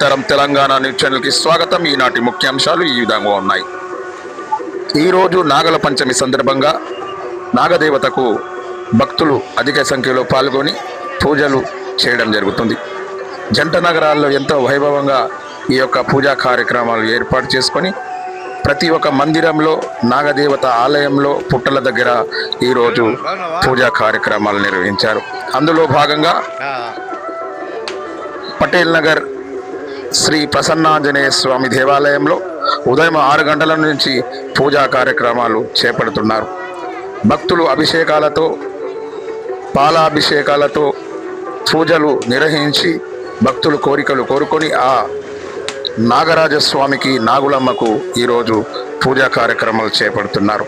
తరం తెలంగాణ న్యూస్ ఛానల్కి స్వాగతం. ఈనాటి ముఖ్యాంశాలు ఈ విధంగా ఉన్నాయి. ఈరోజు నాగల పంచమి సందర్భంగా నాగదేవతకు భక్తులు అధిక సంఖ్యలో పాల్గొని పూజలు చేయడం జరుగుతుంది. జంట నగరాల్లో ఎంతో వైభవంగా ఈ యొక్క పూజా కార్యక్రమాలు ఏర్పాటు చేసుకొని ప్రతి ఒక్క మందిరంలో నాగదేవత ఆలయంలో పుట్టల దగ్గర ఈరోజు పూజా కార్యక్రమాలు నిర్వహించారు. అందులో భాగంగా పటేల్ నగర్ శ్రీ ప్రసన్నాంజనేయ స్వామి దేవాలయంలో ఉదయం ఆరు గంటల నుంచి పూజా కార్యక్రమాలు చేపడుతున్నారు. భక్తులు అభిషేకాలతో పాలాభిషేకాలతో పూజలు నిర్వహించి భక్తులు కోరికలు కోరుకొని ఆ నాగరాజస్వామికి నాగులమ్మకు ఈరోజు పూజా కార్యక్రమాలు చేపడుతున్నారు.